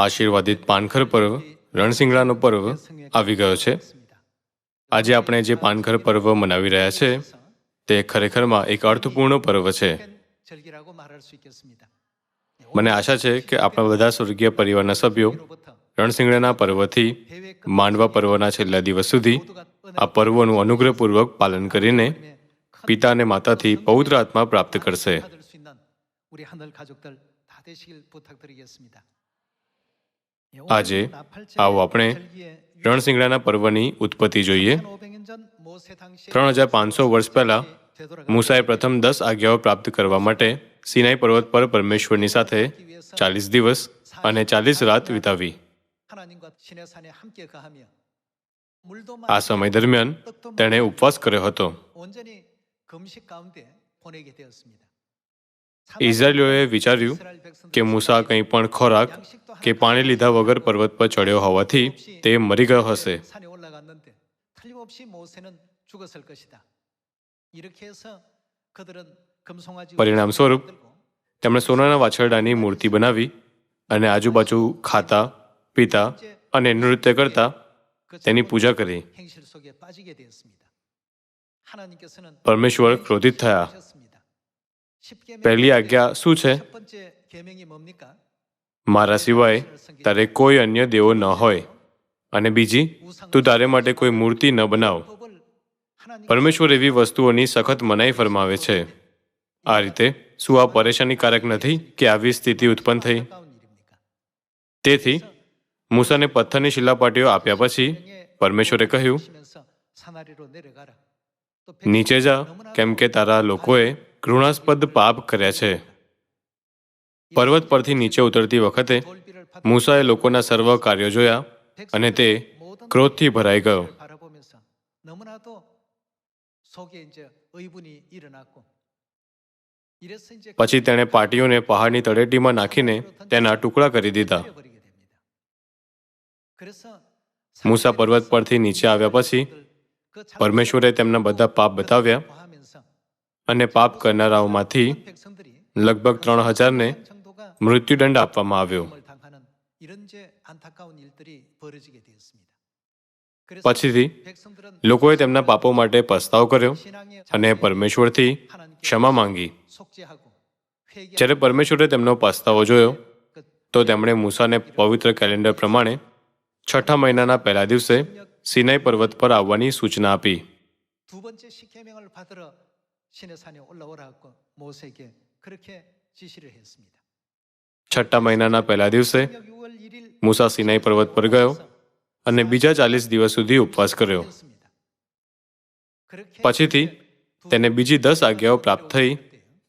આશીર્વાદિત પાનખર પર્વ રણસિંગડાનો પર્વ આવી ગયો છે. આજે આપણે જે પાનખર પર્વ મનાવી રહ્યા છે, તે ખરેખરમાં એક અર્થપૂર્ણ પર્વ છે. મને આશા છે કે આપણા બધા સ્વર્ગીય પરિવારના સભ્યો રણસિંગડાના પર્વથી માંડવા પર્વના છેલ્લા દિવસ સુધી આ પર્વનું અનુગ્રહપૂર્વક પાલન કરીને પિતા અને માતાથી પવિત્ર આત્મા પ્રાપ્ત કરશે. આજે આવો આપણે રણસિંગડાના પર્વની ઉત્પત્તિ જોઈએ. ત્રણ હજાર પાંચસો વર્ષ પહેલા મૂસાએ પ્રથમ દસ આજ્ઞાઓ પ્રાપ્ત કરવા માટે સિનાઈ પર્વત પર પરમેશ્વરની સાથે ચાલીસ દિવસ અને ચાલીસ રાત વિતાવી. આ સમય દરમિયાન તેણે ઉપવાસ કર્યો હતો. ઇઝરાયેલીઓએ વિચાર્યું કે મૂસા કંઈ પણ ખોરાક કે પાણી લીધા વગર પર્વત પર ચડ્યો હોવાથી તે મરી ગયો હશે. પરિણામ સ્વરૂપ તેમણે સોનાના વાછરડાની મૂર્તિ બનાવી અને આજુબાજુ ખાતા પીતા અને નૃત્ય કરતા તેની પૂજા કરી. પરમેશ્વર ક્રોધિત થયા. પહેલી આજ્ઞા શું છે? મારા સિવાય તારે કોઈ અન્ય દેવો ન હોય. અને બીજી તું તારે માટે કોઈ મૂર્તિ ન બનાવ. પરમેશ્વર એવી વસ્તુઓની સખત મનાઈ ફરમાવે છે. આ રીતે શું આ પરેશાનીકારક નથી કે આવી સ્થિતિ ઉત્પન્ન થઈ? તેથી મૂસાને પથ્થરની શિલાપાટીઓ આપ્યા પછી પરમેશ્વરે કહ્યું નીચે જા કેમ કે તારા લોકોએ ઘૃણાસ્પદ પાપ કર્યા છે. પર્વત પરથી નીચે ઉતરતી વખતે મૂસાએ લોકોના સર્વ કાર્યો જોયા અને તે ક્રોધથી ભરાઈ ગયો. પછી તેણે પાટીઓને પહાડની તળેટીમાં નાખીને તેના ટુકડા કરી દીધા. મૂસા પર્વત પરથી નીચે આવ્યા પછી પરમેશ્વરે તેમના બધા પાપ બતાવ્યા અને પાપ કરનારાઓમાંથી લગભગ ત્રણ હજારને મૃત્યુદંડ આપવામાં આવ્યો. પછીથી લોકોએ તેમના પાપો માટે પસ્તાવ કર્યો અને પરમેશ્વરથી ક્ષમા માંગી. જ્યારે પરમેશ્વરે તેમનો પસ્તાવો જોયો, તો તેમણે મૂસાને પવિત્ર કેલેન્ડર પ્રમાણે છઠ્ઠા મહિનાના પહેલા દિવસે સિનાઈ પર્વત પર આવવાની સૂચના આપી. 두 번째 십계명을 받으러 신의 산에 올라오라고 모세에게 그렇게 지시를 했습니다. છઠ્ઠા મહિનાના પહેલા દિવસે 6월 1일 મૂસા સિનાઈ પર્વત પર ગયો અને બીજા ચાલીસ દિવસ સુધી ઉપવાસ કર્યો 였습니다. 그렇게 પછીથી તેને બીજી દસ આજ્ઞાઓ પ્રાપ્ત થઈ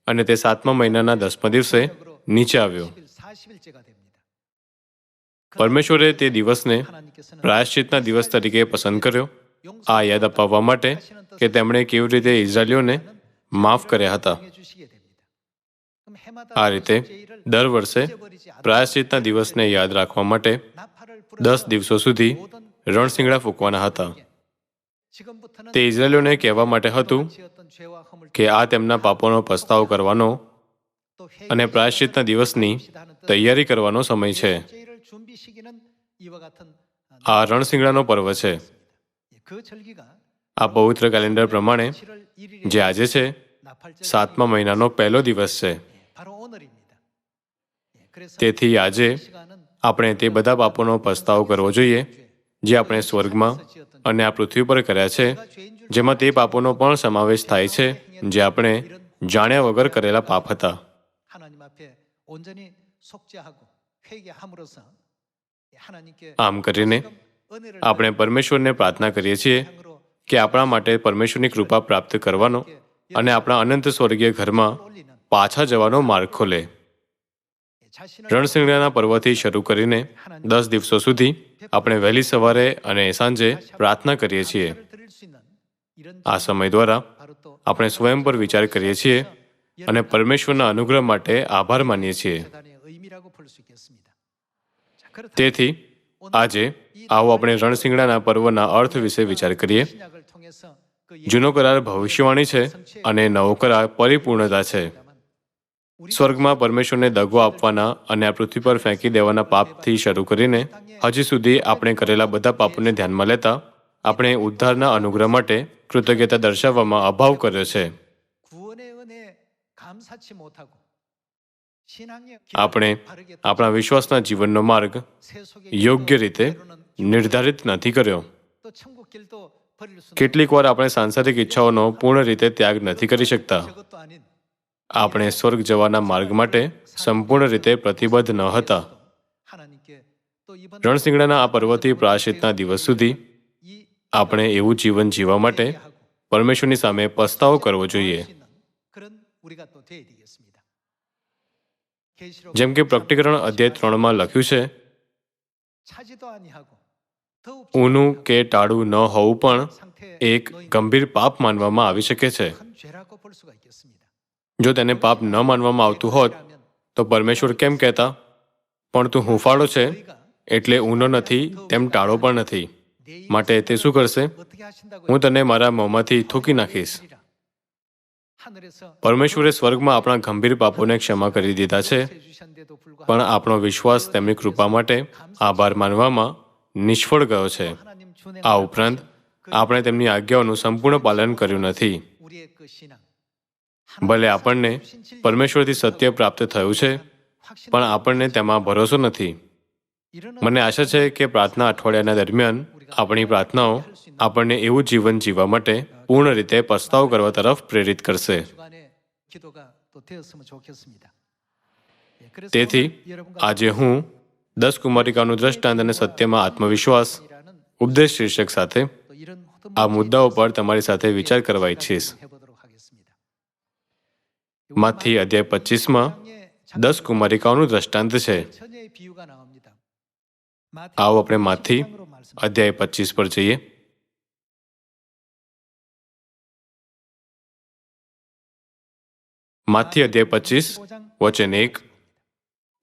અને તે સાતમા મહિનાના દસમા દિવસે નીચે આવ્યો 40일째가 됩니다. પરમેશ્વરે તે દિવસને 하나님께서는 પ્રાયશ્ચિતના દિવસ તરીકે પસંદ કર્યો આ યાદ અપાવવા માટે કે તેમણે કેવી રીતે ઇઝરાયલીઓને માફ કર્યા હતા. આ રીતે દર વર્ષે પ્રાયશ્ચિતના દિવસને યાદ રાખવા માટે દસ દિવસો સુધી રણસિંગડા ફૂંકવાના હતા. તે ઇઝરાયલોને કહેવા માટે હતું કે આ તેમના પાપોનો પસ્તાવ કરવાનો અને પ્રાયશ્ચિતના દિવસની તૈયારી કરવાનો સમય છે. આ રણસિંગડાનો પર્વ છે. આ પવિત્ર કેલેન્ડર પ્રમાણે જે આજે છે સાતમા મહિનાનો પહેલો દિવસ છે. તેથી આજે આપણે તે બધા પાપોનો પસ્તાવ કરવો જોઈએ જે આપણે સ્વર્ગમાં અને આ પૃથ્વી પર કર્યા છે જેમાં તે પાપોનો પણ સમાવેશ થાય છે જે આપણે જાણ્યા વગર કરેલા પાપ હતા. આમ કરીને આપણે પરમેશ્વરને પ્રાર્થના કરીએ છીએ કે આપણા માટે પરમેશ્વરની કૃપા પ્રાપ્ત કરવાનો અને આપણા અનંત સ્વર્ગીય ઘરમાં પાછા જવાનો માર્ગ ખોલે. રણસિંગડાના પર્વથી શરૂ કરીને દસ દિવસો સુધી આપણે વહેલી સવારે અને સાંજે પ્રાર્થના કરીએ છીએ. આ સમય દ્વારા આપણે સ્વયં પર વિચાર કરીએ છીએ અને પરમેશ્વરના અનુગ્રહ માટે આભાર માનીએ છીએ. તેથી આજે આવો આપણે રણસિંગડાના પર્વના અર્થ વિશે વિચાર કરીએ. જૂનો કરાર ભવિષ્યવાણી છે અને નવો કરાર પરિપૂર્ણતા છે. સ્વર્ગમાં પરમેશ્વરને દગો આપવાના અને આ પૃથ્વી પર ફેંકી દેવાના પાપથી શરૂ કરીને હજી સુધી આપણે કરેલા બધા પાપોને ધ્યાનમાં લેતા આપણે ઉદ્ધારના અનુગ્રહ માટે કૃતજ્ઞતા દર્શાવવામાં અભાવ કર્યો છે. આપણે આપણા વિશ્વાસના જીવનનો માર્ગ યોગ્ય રીતે નિર્ધારિત નથી કર્યો. કેટલીક વાર આપણે સાંસારિક ઈચ્છાઓનો પૂર્ણ રીતે ત્યાગ નથી કરી શકતા. આપણે સ્વર્ગ જવાના માર્ગ માટે સંપૂર્ણ રીતે પ્રતિબદ્ધ ન હતા. રણસિંગડાના આ પર્વથી પ્રાશ્ચિતના દિવસ સુધી આપણે એવું જીવન જીવવા માટે પરમેશ્વરની સામે પસ્તાવો કરવો જોઈએ. જેમ કે પ્રકટીકરણ અધ્યાય ત્રણમાં લખ્યું છે, ઊનું કે ટાળું ન હોવું પણ એક ગંભીર પાપ માનવામાં આવી શકે છે. જો તેને પાપ ન માનવામાં આવતું હોત, તો પરમેશ્વર કેમ કહેતા? પણ તું હુંફાળો છે, એટલે ઊનો નથી, તેમ ટાળો પણ નથી. માટે તે શું કરશે? હું તને મારા મોંમાંથી થૂકી નાખીશ. પરમેશ્વરે સ્વર્ગમાં આપણા ગંભીર પાપોને ક્ષમા કરી દીધા છે. પણ આપણો વિશ્વાસ તેમની કૃપા માટે આભાર માનવામાં નિષ્ફળ ગયો છે. આ ઉપરાંત આપણે તેમની આજ્ઞાઓનું સંપૂર્ણ પાલન કર્યું નથી. ભલે આપણને પરમેશ્વરથી સત્ય પ્રાપ્ત થયું છે પણ આપણને તેમાં ભરોસો નથી. મને આશા છે કે પ્રાર્થના અઠવાડિયાના દરમિયાન આપણી પ્રાર્થનાઓ આપણને એવું જીવન જીવવા માટે પૂર્ણ રીતે પસ્તાવ કરવા તરફ પ્રેરિત કરશે. તેથી આજે હું દસ કુમારિકાનું દ્રષ્ટાંત અને સત્યમાં આત્મવિશ્વાસ, ઉપદેશ શીર્ષક સાથે આ મુદ્દાઓ પર તમારી સાથે વિચાર કરવા ઈચ્છીશ. માંથી અધ્યાય પચીસમાં દસ કુમારિકાઓનું દ્રષ્ટાંત છે. આવો આપણે માંથી અધ્યાય પચીસ પર જઈએ માથી અધ્યાય પચીસ વચન એક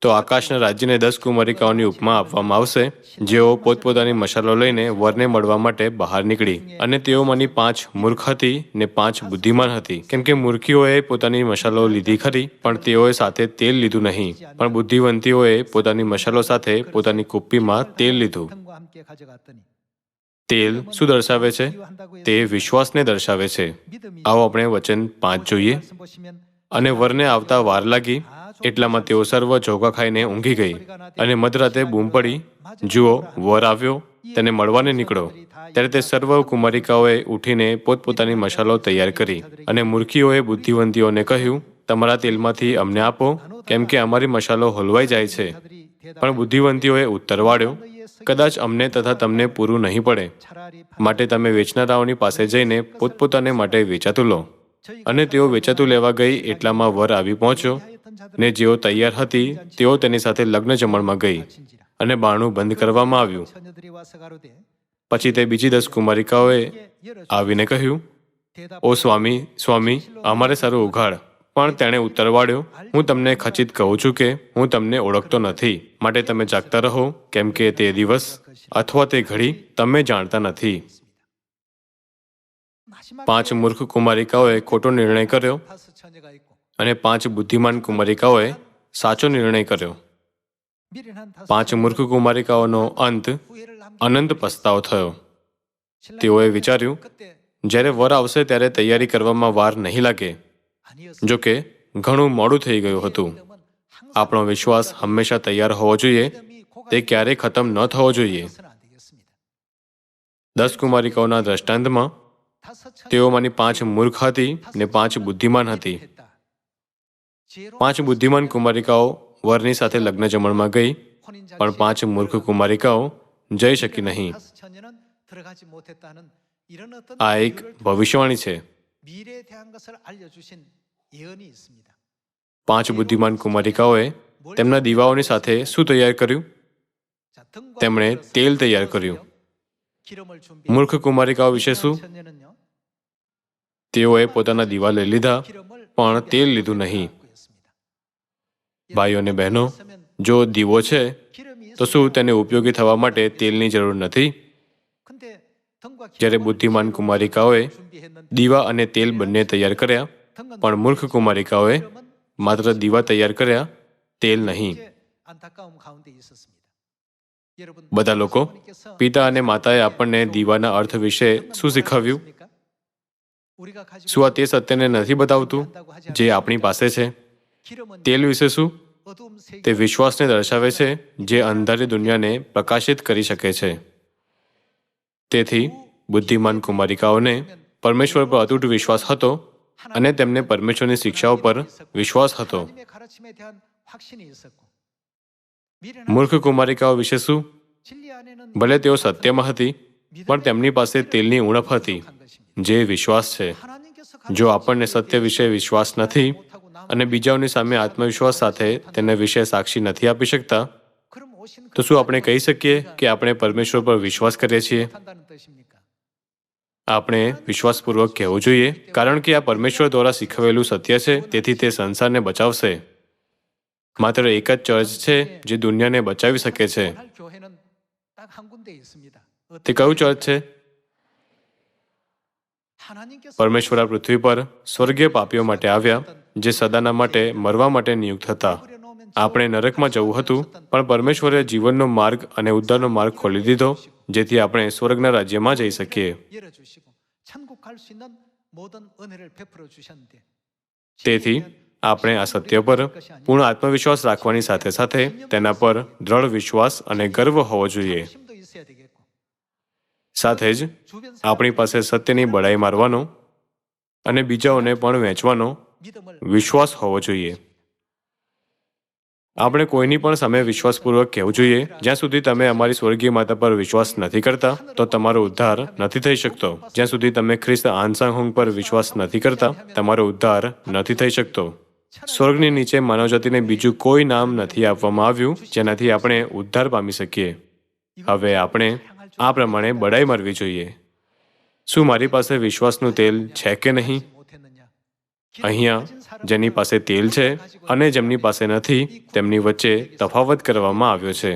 તો આકાશના રાજ્યને દસ કુમારિકાઓની ઉપમા આપવામાં આવશે. જેઓ પોતપોતાની મશાલો લઈને વરને મળવા માટે બહાર નીકળી અને તેઓમાંની પાંચ મૂર્ખ હતી ને પાંચ બુદ્ધિમાન હતી. કેમ કે મૂર્ખીઓએ પોતાની મશાલો લીધી ખરી, પણ તેઓએ સાથે તેલ લીધું નહીં. પણ બુદ્ધિવંતીઓએ પોતાની મશાલો સાથે પોતાની કુપ્પીમાં તેલ લીધું. તેલ શું દર્શાવે છે? તે વિશ્વાસને દર્શાવે છે. આવો આપણે વચન પાંચ જોઈએ. અને વરને આવતા વાર લાગી એટલામાં તેઓ સર્વ ચોખા ખાઈને ઊંઘી ગઈ અને મધરાતે બૂમ પડી. જુઓ, વર આવ્યો, તેને મળવાને નીકળો. ત્યારે તે સર્વ કુમારિકાઓએ ઉઠીને પોતપોતાની મશાલો તૈયાર કરી અને મૂર્ખીઓએ બુદ્ધિવંતીઓને કહ્યું, તમારા તેલમાંથી અમને આપો, કેમ કે અમારી મશાલો હલવાઈ જાય છે. પણ બુદ્ધિવંતીઓએ ઉત્તર વાળ્યો, કદાચ અમને તથા તમને પૂરું નહીં પડે. માટે તમે વેચનારાઓની પાસે જઈને પોતપોતાને માટે વેચાતું લો. અને તેઓ વેચાતું લેવા ગઈ એટલામાં વર આવી પહોંચ્યો ને જેઓ તૈયાર હતી, તેઓ તેની સાથે લગ્ન જમણમાં ગઈ અને બાણું બંધ કરવામાં આવ્યું. પછી તે બીજી દસ કુમારિકાઓએ આવીને કહ્યું, ઓ સ્વામી સ્વામી અમારે સારું ઉઘાડ. પણ તેણે ઉત્તર વાળ્યો, હું તમને ખચિત કહું છું કે હું તમને ઓળખતો નથી. માટે તમે જાગતા રહો, કેમ કે તે દિવસ અથવા તે ઘડી તમે જાણતા નથી. પાંચ મૂર્ખ કુમારિકાઓએ ખોટો નિર્ણય કર્યો. અને પાંચ બુદ્ધિમાન કુમારિકાઓએ સાચો નિર્ણય કર્યો. પાંચ મૂર્ખ કુમારિકાઓનો અંત અનંત પસ્તાવ થયો. તેઓએ વિચાર્યું, જ્યારે વર આવશે ત્યારે તૈયારી કરવામાં વાર નહીં લાગે જો કે ઘણું મોડું થઈ ગયું હતું. આપણો વિશ્વાસ હંમેશા તૈયાર હોવો જોઈએ, તે ક્યારેય ખતમ ન થવો જોઈએ. દસ કુમારિકાઓના દ્રષ્ટાંતમાં તેઓમાંની પાંચ મૂર્ખ હતી ને પાંચ બુદ્ધિમાન હતી. પાંચ બુદ્ધિમાન કુમારિકાઓ વરની સાથે લગ્ન જમણમાં ગઈ, પણ પાંચ મૂર્ખ કુમારિકાઓ જઈ શકી નહીં. આ એક ભવિષ્યવાણી છે. પાંચ બુદ્ધિમાન કુમારિકાઓએ તેમના દીવાઓની સાથે શું તૈયાર કર્યું? તેમણે તેલ તૈયાર કર્યું. મૂર્ખ કુમારિકાઓ વિશે શું? તેઓએ પોતાના દીવા લઈ લીધા, પણ તેલ લીધું નહીં. ભાઈઓ અને બહેનો, જો દીવો છે, તો શું તેને ઉપયોગી થવા માટે તેલની જરૂર નથી? જ્યારે બુદ્ધિમાન કુમારિકાઓએ દીવા અને તેલ બંને તૈયાર કર્યા, પણ મૂર્ખ કુમારિકાઓએ માત્ર દીવા તૈયાર કર્યા, તેલ નહીં. બધા લોકો, પિતા અને માતાએ આપણને દીવાના અર્થ વિશે શું શીખવ્યું? શું આ તે સત્યને નથી બતાવતું જે આપણી પાસે છે? તેલ વિશે શું? તે વિશ્વાસને દર્શાવે છે જે અંધારી દુનિયાને પ્રકાશિત કરી શકે છે. તેથી બુદ્ધિમાન કુમારિકાઓને પરમેશ્વર પર અતૂટ વિશ્વાસ હતો અને તેમને પરમેશ્વરની શિક્ષાઓ પર વિશ્વાસ હતો. મૂર્ખ કુમારિકાઓ વિશે શું? ભલે તેઓ સત્યમાં હતી પણ તેમની પાસે તેલની ઉણપ હતી જે વિશ્વાસ છે. જો આપણને સત્ય વિશે વિશ્વાસ નથી અને બીજાઓની સામે આત્મવિશ્વાસ સાથે તેના વિશે સાક્ષી નથી આપી શકતા, તો શું આપણે કહી શકીએ કે આપણે પરમેશ્વર પર વિશ્વાસ કરીએ છીએ? આપણે વિશ્વાસપૂર્વક કહેવું જોઈએ, કારણ કે આ પરમેશ્વર દ્વારા શીખવેલું સત્ય છે, તેથી તે સંસારને બચાવશે. માત્ર એક જ ચર્ચ છે, જે દુનિયાને બચાવી શકે છે. તે કયું ચર્ચ છે? પરમેશ્વર આ પૃથ્વી પર સ્વર્ગીય પાપીઓ માટે આવ્યા. જે સદાના માટે, મરવા માટે નિયુક્ત હતા. આપણે નરકમાં જવું હતું, પણ પરમેશ્વરે જીવનનો માર્ગ અને ઉદ્ધારનો માર્ગ ખોલી દીધો, જેથી આપણે સ્વર્ગના રાજ્યમાં જઈ શકીએ. તેથી આપણે આ સત્ય પર પૂર્ણ આત્મવિશ્વાસ રાખવાની સાથે સાથે તેના પર દ્રઢ વિશ્વાસ અને ગર્વ હોવો જોઈએ. સાથે જ આપણી પાસે સત્યની બળાઈ મારવાનો અને બીજાઓને પણ વહેંચવાનો વિશ્વાસ હોવો જોઈએ. આપણે કોઈની પણ સામે વિશ્વાસપૂર્વક કહેવું જોઈએ, જ્યાં સુધી તમે અમારી સ્વર્ગીય માતા પર વિશ્વાસ નથી કરતા, તો તમારો ઉદ્ધાર નથી થઈ શકતો. જ્યાં સુધી તમે ખ્રિસ્ત આનસાંગહોંગ પર વિશ્વાસ નથી કરતા, તમારો ઉદ્ધાર નથી થઈ શકતો. સ્વર્ગની નીચે માનવજાતિને બીજું કોઈ નામ નથી આપવામાં આવ્યું, જેનાથી આપણે ઉદ્ધાર પામી શકીએ. હવે આપણે આ પ્રમાણે બડાઈ મરવી જોઈએ. શું મારી પાસે વિશ્વાસનું તેલ છે કે નહીં? અહીંયા જેની પાસે તેલ છે અને જેમની પાસે નથી, તેમની વચ્ચે તફાવત કરવામાં આવ્યો છે.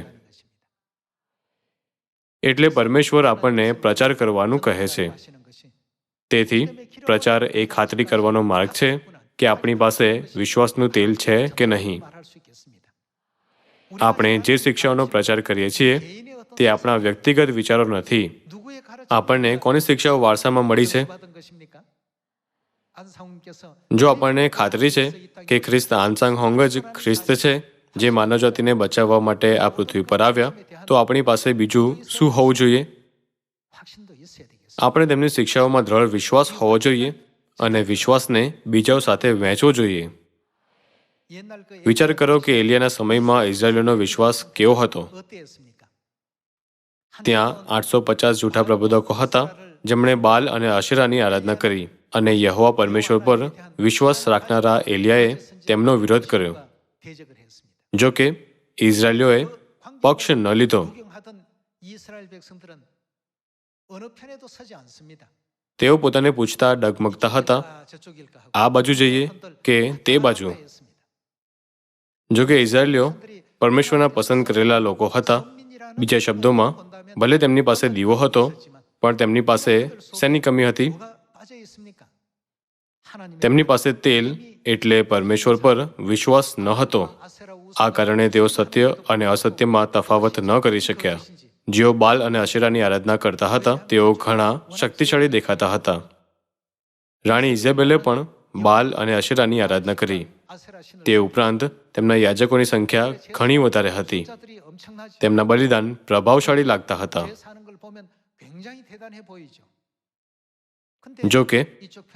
એટલે પરમેશ્વર આપણને પ્રચાર કરવાનું કહે છે. તેથી પ્રચાર એ ખાતરી કરવાનો માર્ગ છે કે આપણી પાસે વિશ્વાસનું તેલ છે કે નહીં. આપણે જે શિક્ષાઓનો પ્રચાર કરીએ છીએ, તે આપણા વ્યક્તિગત વિચારો નથી. આપણને કોની શિક્ષાઓ વારસામાં મળી છે? જો આપણને ખાતરી છે કે ખ્રિસ્ત આનસાંગ હોંગ જ ખ્રિસ્ત છે, જે માનવજાતિને બચાવવા માટે આ પૃથ્વી પર આવ્યા, તો આપણી પાસે બીજું શું હોવું જોઈએ? આપણે તેમની શિક્ષાઓમાં દ્રઢ વિશ્વાસ હોવો જોઈએ અને વિશ્વાસને બીજાઓ સાથે વહેંચવો જોઈએ. વિચાર કરો કે એલિયાના સમયમાં ઇઝરાયલીનો વિશ્વાસ કેવો હતો? ત્યાં આઠસો પચાસ જૂઠા પ્રબોધકો હતા, જેમણે બાલ અને અશેરાની આરાધના કરી. અને યહોવા પરમેશ્વર પર વિશ્વાસ રાખનારા એલિયાએ તેમનો વિરોધ કર્યો. જો કે, ઇઝરાયલીઓએ પક્ષ ન લીધો. તેઓ પોતાને પૂછતા ડગમગતા હતા, આ બાજુ જઈએ કે તે બાજુ? જો કે ઇઝરાયલીઓ પરમેશ્વરના પસંદ કરેલા લોકો હતા. બીજા શબ્દોમાં, ભલે તેમની પાસે દીવો હતો, પણ તેમની પાસે શેની કમી હતી? તેમની પાસે તેલ એટલે પરમેશ્વર પર વિશ્વાસ ન હતો. આ કારણે તેઓ સત્ય અને અસત્યમાં તફાવત ન કરી શક્યા. જેઓ બાલ અને અશેરાની આરાધના કરતા હતા, તેઓ ઘણા શક્તિશાળી દેખાતા હતા. રાણી ઇઝેબેલે પણ બાલ અને અશેરાની આરાધના કરી. તે ઉપરાંત તેમના યાજકોની સંખ્યા ઘણી વધારે હતી. તેમના બલિદાન પ્રભાવશાળી લાગતા હતા. જો કે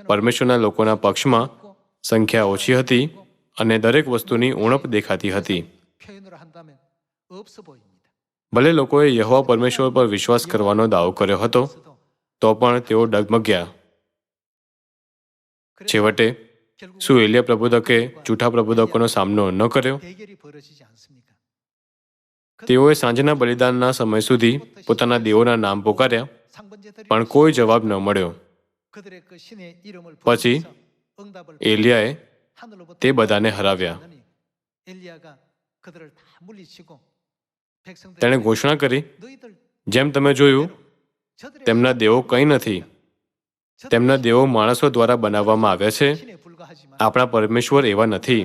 પરમેશ્વરના લોકોના પક્ષમાં સંખ્યા ઓછી હતી અને દરેક વસ્તુની ઉણપ દેખાતી હતી. ભલે લોકોએ યહવા પરમેશ્વર પર વિશ્વાસ કરવાનો દાવો કર્યો હતો તો પણ તેઓ ડગમગ્યા. છેવટે શું એલિયા પ્રબોધકે જૂઠા પ્રબોધકોનો સામનો ન કર્યો? તેઓએ સાંજના બલિદાનના સમય સુધી પોતાના દેવોના નામ પોકાર્યા પણ કોઈ જવાબ ન મળ્યો. પછી એલિયાએ તે બધાને હરાવ્યા તેણે ઘોષણા કરી જેમ તમે જોયું તેમના દેવો કંઈ નથી તેમના દેવો માણસો દ્વારા બનાવવામાં આવ્યા છે આપણા પરમેશ્વર એવા નથી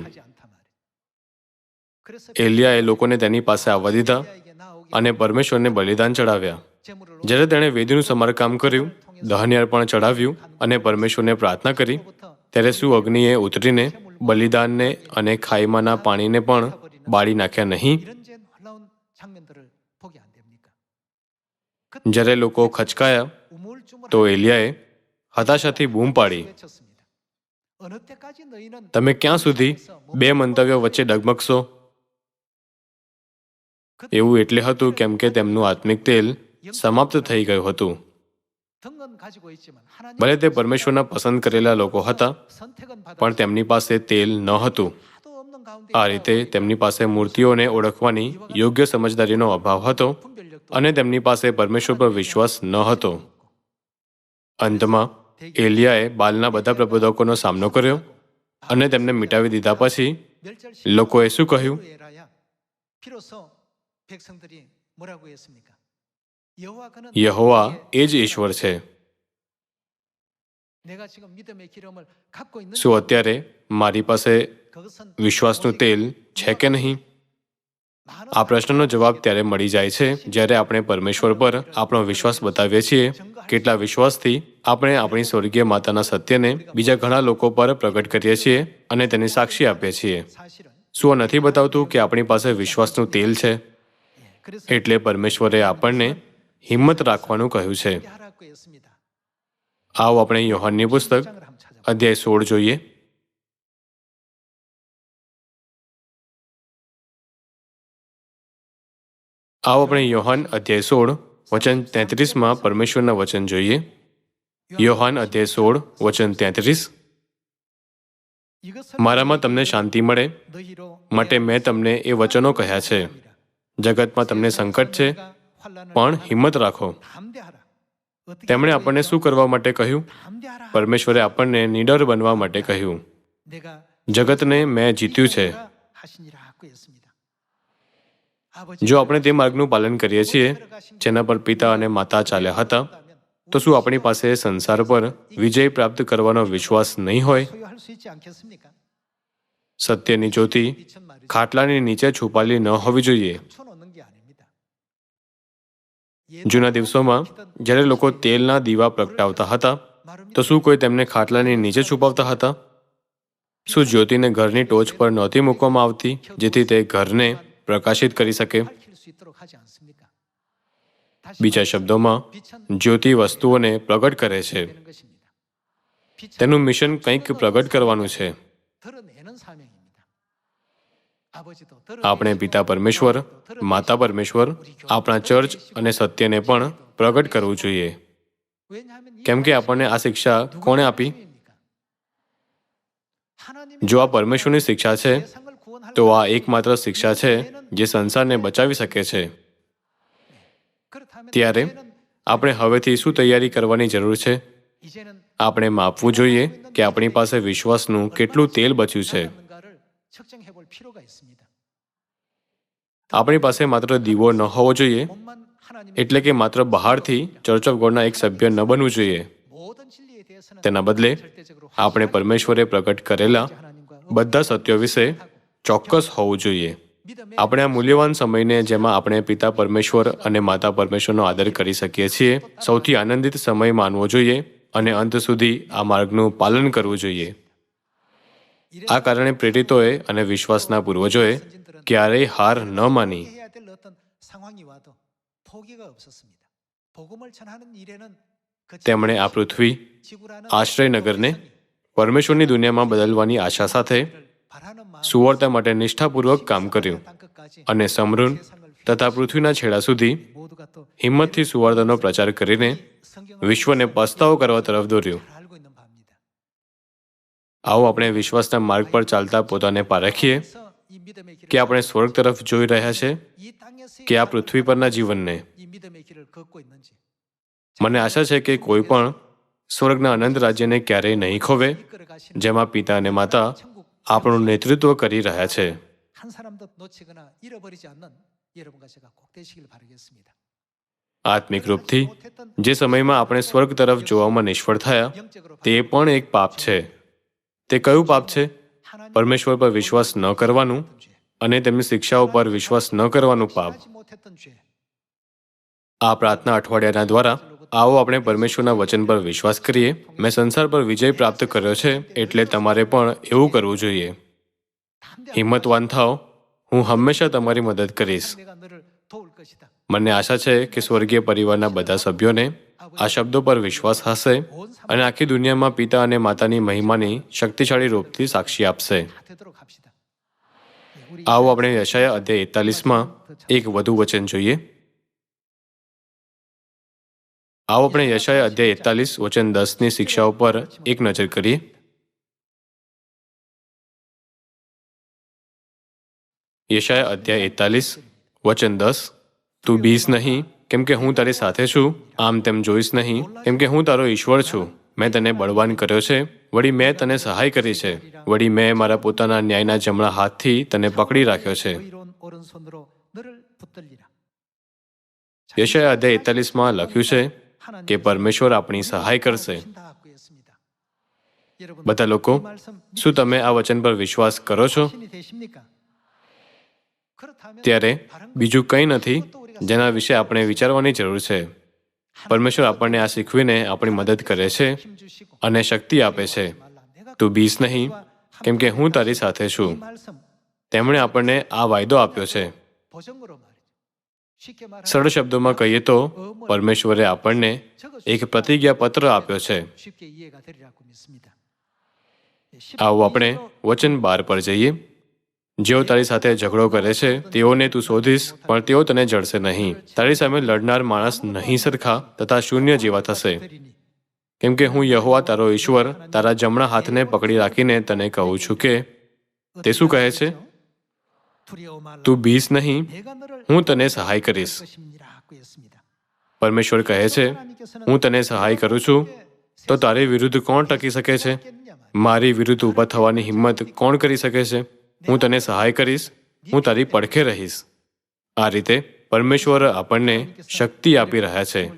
એલિયાએ લોકોને તેની પાસે આવવા દીધા અને પરમેશ્વરને બલિદાન ચડાવ્યા જ્યારે તેણે વેદીનું સમારકામ કર્યું દહનિયાર પણ ચઢાવ્યું અને પરમેશ્વરને પ્રાર્થના કરી. ત્યારે શું અગ્નિએ ઉતરીને બલિદાનને અને ખાઈમાના પાણીને પણ બાળી નાખ્યા નહીં. જ્યારે લોકો ખચકાયા, તો એલિયાએ હતાશાથી બૂમ પાડી. તમે ક્યાં સુધી બે મંતવ્યો વચ્ચે ડગમગશો? એવું એટલે હતું કેમ કે તેમનું આત્મિક તેલ સમાપ્ત થઈ ગયું હતું. ભલે તે પરમેશ્વરના પસંદ કરેલા લોકો હતા પણ તેમની પાસે તેલ ન હતું. આ રીતે તેમની પાસે મૂર્તિઓને ઓળખવાની યોગ્ય સમજદારીનો અભાવ હતો અને તેમની પાસે પરમેશ્વર પર વિશ્વાસ ન હતો. અંતમાં એલિયાએ બાલના બધા પ્રબોધકોનો સામનો કર્યો અને તેમને મિટાવી દીધા પછી લોકોએ શું કહ્યું? યહોવા એ જ ઈશ્વર છે શું અત્યારે મારી પાસે વિશ્વાસનું તેલ છે કે નહીં આ પ્રશ્નનો જવાબ ત્યારે મળી જાય છે જ્યારે આપણે પરમેશ્વર પર આપણો વિશ્વાસ બતાવીએ છીએ કેટલા વિશ્વાસથી આપણે આપણી સ્વર્ગીય માતાના સત્યને બીજા ઘણા લોકો પર પ્રગટ કરીએ છીએ અને તેને સાક્ષી આપીએ છીએ શું નથી બતાવતું કે આપણી પાસે વિશ્વાસનું તેલ છે એટલે પરમેશ્વરે આપણને હિંમત રાખવાનું કહ્યું છે. આવો આપણે યોહાનની પુસ્તક, અધ્યાય સોળ જોઈએ. આવો આપણે યોહાન અધ્યાય સોળ, વચન તેત્રીસમાં પરમેશ્વરના વચન જોઈએ. યોહાન અધ્યાય સોળ, વચન તેત્રીસ. મારામાં તમને શાંતિ મળે. માટે મેં તમને એ વચનો કહ્યા છે. જગતમાં તમને સંકટ છે. પણ હિંમત રાખો. તેમણે આપણને શું કરવા માટે કહ્યું? પરમેશ્વરે આપણને નિડર બનવા માટે કહ્યું. જગતને મેં જીત્યું છે. જો આપણે તે માર્ગનું પાલન કરીએ છીએ જેના પર પિતા અને માતા ચાલ્યા હતા તો શું આપણી પાસે સંસાર પર વિજય પ્રાપ્ત કરવાનો વિશ્વાસ નહીં હોય? સત્યની જ્યોતિ ખાટલાની નીચે છુપાલી ન હોવી જોઈએ. જૂના દિવસોમાં જ્યારે લોકો તેલના દીવા પ્રગટાવતા હતા, તો શું કોઈ તેમને ખાટલાની નીચે છુપાવતા હતા? શું જ્યોતિને ઘરની ટોચ પર નહોતી મૂકવામાં આવતી, જેથી તે ઘરને પ્રકાશિત કરી શકે? બીજા શબ્દોમાં, જ્યોતિ વસ્તુઓને પ્રગટ કરે છે. તેનું મિશન કંઈક પ્રગટ કરવાનું છે. આપણે પિતા પરમેશ્વર માતા પરમેશ્વર આપણા ચર્ચ અને સત્યને પણ પ્રગટ કરવું જોઈએ. કેમ કે આપણને આ શિક્ષા કોણે આપી? જો આ પરમેશ્વરની શિક્ષા છે તો આ એકમાત્ર શિક્ષા છે જે સંસારને બચાવી શકે છે. ત્યારે આપણે હવેથી શું તૈયારી કરવાની જરૂર છે? આપણે માપવું જોઈએ કે આપણી પાસે વિશ્વાસનું કેટલું તેલ બચ્યું છે. આપણી પાસે માત્ર દીવો ન હોવો જોઈએ એટલે કે માત્ર બહારથી ચર્ચ ઓફ ગોડના એક સભ્ય ન બનવું જોઈએ. તેના બદલે આપણે પરમેશ્વરે પ્રગટ કરેલા બધા સત્યો વિશે ચોક્કસ હોવું જોઈએ. આપણે આ મૂલ્યવાન સમયને જેમાં આપણે પિતા પરમેશ્વર અને માતા પરમેશ્વરનો આદર કરી શકીએ છીએ સૌથી આનંદિત સમય માનવો જોઈએ અને અંત સુધી આ માર્ગનું પાલન કરવું જોઈએ. આ કારણે પ્રેરિતોએ અને વિશ્વાસના પૂર્વજોએ ક્યારેય હાર ન માની. તેમણે આ પૃથ્વી આશ્રયનગરને પરમેશ્વરની દુનિયામાં બદલવાની આશા સાથે સુવર્તા માટે નિષ્ઠાપૂર્વક કામ કર્યું અને સમૃદ્ધ તથા પૃથ્વીના છેડા સુધી હિંમતથી સુવર્તાનો પ્રચાર કરીને વિશ્વને પસ્તાવો કરવા તરફ દોર્યું. આવો આપણે વિશ્વાસના માર્ગ પર ચાલતા પોતાને પારખીએ કે આપણે સ્વર્ગ તરફ જોઈ રહ્યા છે કે આ પૃથ્વી પરના જીવનને. મને આશા છે કે કોઈ પણ સ્વર્ગના અનંત રાજ્યને ક્યારેય નહીં ખોવે, જેમાં પિતા અને માતા આપણું નેતૃત્વ કરી રહ્યા છે. આત્મિક રૂપથી જે સમયમાં આપણે સ્વર્ગ તરફ જોવામાં નિષ્ફળ થયા, તે પણ એક પાપ છે. તે કયું પાપ છે? પરમેશ્વર પર વિશ્વાસ ન કરવાનું અને તેમની શિક્ષાઓ પર વિશ્વાસ ન કરવાનું પાપ. આ પ્રાર્થના અઠવાડિયાના દ્વારા આવો આપણે પરમેશ્વરના વચન પર વિશ્વાસ કરીએ. મેં સંસાર પર વિજય પ્રાપ્ત કર્યો છે એટલે તમારે પણ એવું કરવું જોઈએ. હિંમતવાન થાઓ. હું હંમેશા તમારી મદદ કરીશ. મને આશા છે કે સ્વર્ગીય પરિવારના બધા સભ્યોને આ શબ્દો પર વિશ્વાસ હશે અને આખી દુનિયામાં પિતા અને માતાની મહિમાની શક્તિશાળી રૂપથી સાક્ષી આપશે. આવો આપણે યશાય અધ્યાય એકતાલીસમાં એક વધુ વચન જોઈએ. આવો આપણે યશાય અધ્યાય એકતાલીસ વચન દસની શિક્ષાઓ પર એક નજર કરીએ. યશાય અધ્યાય એકતાલીસ વચન દસ, તું બીસ નહીં કેમ કે હું તારી સાથે છું, આમ તેમ જોઈશ નહીં. કેમ કે હું તારો ઈશ્વર છું. મેં તને બળવાન કર્યો છે. વળી મેં તને સહાય કરી છે. વળી મેં મારા પોતાના ન્યાયના જમણા હાથથી તને પકડી રાખ્યો છે. યશયા અધ્યાય એકતાલીસમાં લખ્યું છે કે પરમેશ્વર આપણી સહાય કરશે. બધા લોકો, શું તમે આ વચન પર વિશ્વાસ કરો છો? ત્યારે બીજું કંઈ નથી. જેના વિશે આપણે વિચારવાની જરૂર છે. પરમેશ્વર આપણને આ શીખવીને આપણી મદદ કરે છે અને શક્તિ આપે છે. તું બીસ નહીં, કેમ કે હું તારી સાથે છું. તેમણે આપણને આ વાયદો આપ્યો છે. સરળ શબ્દોમાં કહીએ તો, પરમેશ્વરે આપણને એક પ્રતિજ્ઞા પત્ર આપ્યો છે. આવું આપણે વચન બાર પર જઈએ. જેઓ તારી સાથે ઝઘડો કરે છે, તેઓને તું શોધીશ, પણ તેઓ તને જડશે નહીં. તારી સામે લડનાર માણસ નહીં સરખા તથા શૂન્ય જેવા થશે. કેમ કે હું યહોવા તારો ઈશ્વર, તારા જમણા હાથને પકડી રાખીને તને કહું છું કે, તે શું કહે છે? તું બીસ નહીં, હું તને સહાય કરીશ. પરમેશ્વર કહે છે, હું તને સહાય કરું છું, તો તારી વિરુદ્ધ કોણ ટકી શકે છે? મારી વિરુદ્ધ ઊભા થવાની હિંમત કોણ કરી શકે છે? હું તને સહાય કરીશ, હું તારી પડખે રહીશ. આ રીતે પરમેશ્વર આપણને શક્તિ આપી રહ્યા છે.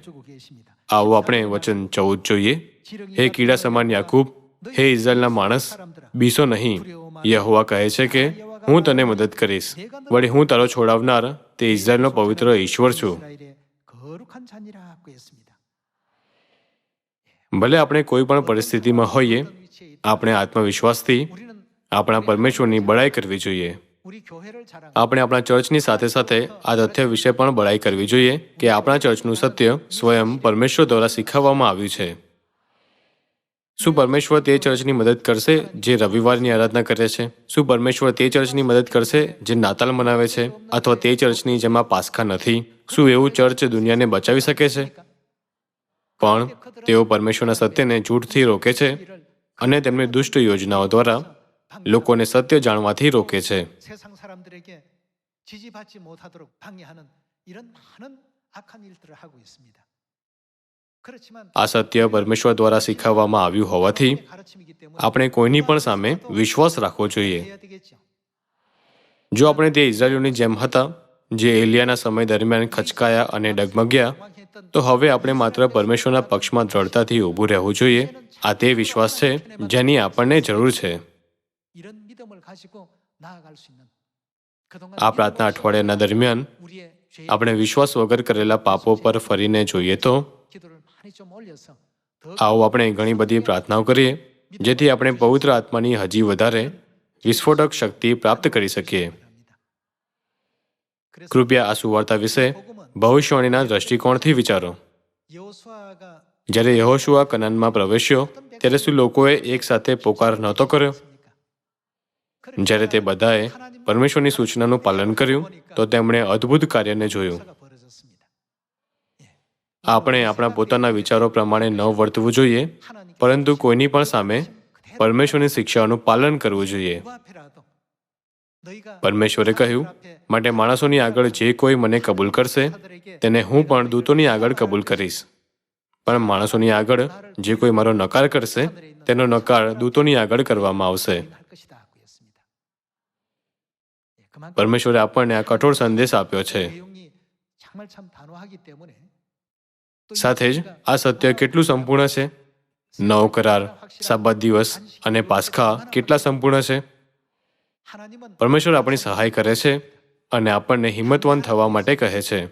આવું આપણે વચન ચૌદ જોઈએ. હે કીડા સમાન યાકૂબ, હે ઇઝરાયલના માણસ, બીસો નહીં. યહોવા કહે છે કે, હું તને મદદ કરીશ. વળી હું તારો છોડાવનાર તે ઇઝરાયલનો પવિત્ર ઈશ્વર છું. ભલે આપણે કોઈ પણ પરિસ્થિતિમાં હોઈએ, આપણે આત્મવિશ્વાસથી આપણા પરમેશ્વરની બળાઈ કરવી જોઈએ. આપણે આપણા ચર્ચની સાથે સાથે આ તથ્ય વિશે પણ બળાઈ કરવી જોઈએ કે આપણા ચર્ચનું સત્ય સ્વયં પરમેશ્વર દ્વારા શીખવવામાં આવ્યું છે. શું પરમેશ્વર તે ચર્ચની મદદ કરશે જે રવિવારની આરાધના કરે છે? શું પરમેશ્વર તે ચર્ચની મદદ કરશે જે નાતાલ મનાવે છે અથવા તે ચર્ચની જેમાં પાસખા નથી? શું એવું ચર્ચ દુનિયાને બચાવી શકે છે? પણ તેઓ પરમેશ્વરના સત્યને જૂઠથી રોકે છે અને તેમની દુષ્ટ યોજનાઓ દ્વારા લોકોને સત્ય જાણવાથી રોકે છે. આ સત્ય પરમેશ્વર દ્વારા શીખવવામાં આવ્યું હોવાથી આપણે કોઈની પણ સામે વિશ્વાસ રાખવો જોઈએ. જો આપણે તે ઇઝરાયલોની જેમ હતા જે એલિયાના સમય દરમિયાન ખચકાયા અને ડગમગ્યા તો હવે આપણે માત્ર પરમેશ્વરના પક્ષમાં દ્રઢતાથી ઊભું રહેવું જોઈએ. આ તે વિશ્વાસ છે જેની આપણને જરૂર છે. આ પ્રાર્થના અઠવાડિયાના દરમિયાન આપણે વિશ્વાસ વગર કરેલા પાપો પર ફરીને જોઈએ તો આવો આપણે ઘણી બધી પ્રાર્થનાઓ કરીએ જેથી આપણે પવિત્ર આત્માની હજી વધારે વિસ્ફોટક શક્તિ પ્રાપ્ત કરી શકીએ. કૃપયા આ સુવાર્તા વિશે ભવિષ્યવાણીના દ્રષ્ટિકોણથી વિચારો. જ્યારે યહોશુઆ કનનમાં પ્રવેશ્યો ત્યારે શું લોકોએ એકસાથે પોકાર નહોતો કર્યો? જ્યારે તે બધાએ પરમેશ્વરની સૂચનાનું પાલન કર્યું, તો તેમણે અદ્ભુત કાર્યને જોયું. આપણે આપણા પોતાના વિચારો પ્રમાણે ન વર્તવું જોઈએ, પરંતુ કોઈની પણ સામે પરમેશ્વરની શિક્ષાઓનું પાલન કરવું જોઈએ. પરમેશ્વરે કહ્યું, માટે માણસોની આગળ જે કોઈ મને કબૂલ કરશે, તેને હું પણ દૂતોની આગળ કબૂલ કરીશ. પણ માણસોની આગળ જે કોઈ મારો નકાર કરશે, તેનો નકાર દૂતોની આગળ કરવામાં આવશે. પરમેશ્વરે આપણને આ કઠોર સંદેશ આપ્યો છે. સાથે જ આ સત્ય કેટલું સંપૂર્ણ છે? નવ કરાર સાબત દિવસ અને પાસખા કેટલા સંપૂર્ણ છે? પરમેશ્વર આપણી સહાય કરે છે અને આપણને હિંમતવાન થવા માટે કહે છે.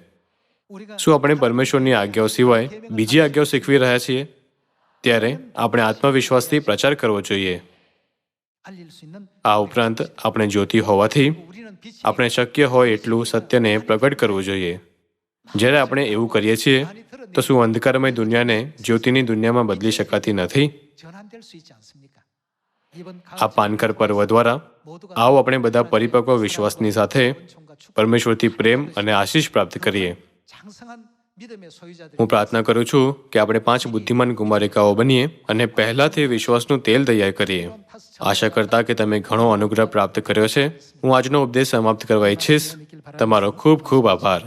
શું આપણે પરમેશ્વરની આજ્ઞાઓ સિવાય બીજી આજ્ઞાઓ શીખવી રહ્યા છીએ? ત્યારે આપણે આત્મવિશ્વાસથી પ્રચાર કરવો જોઈએ. આ ઉપરાંત આપણે જ્યોતિ હોવાથી આપણે શક્ય હોય એટલું સત્યને પ્રગટ કરવું જોઈએ. જ્યારે આપણે એવું કરીએ છીએ તો શું અંધકારમય દુનિયાને જ્યોતિની દુનિયામાં બદલી શકાતી નથી? આ પાનકર પર્વ દ્વારા આવો આપણે બધા પરિપક્વ વિશ્વાસની સાથે પરમેશ્વરથી પ્રેમ અને આશીષ પ્રાપ્ત કરીએ. હું પ્રાર્થના કરું છું કે આપણે પાંચ બુદ્ધિમાન કુમારિકાઓ બનીએ અને પહેલાંથી વિશ્વાસનું તેલ તૈયાર કરીએ. આશા કરતા કે તમે ઘણો અનુગ્રહ પ્રાપ્ત કર્યો છે. હું આજનો ઉપદેશ સમાપ્ત કરવા ઈચ્છીશ. તમારો ખૂબ ખૂબ આભાર.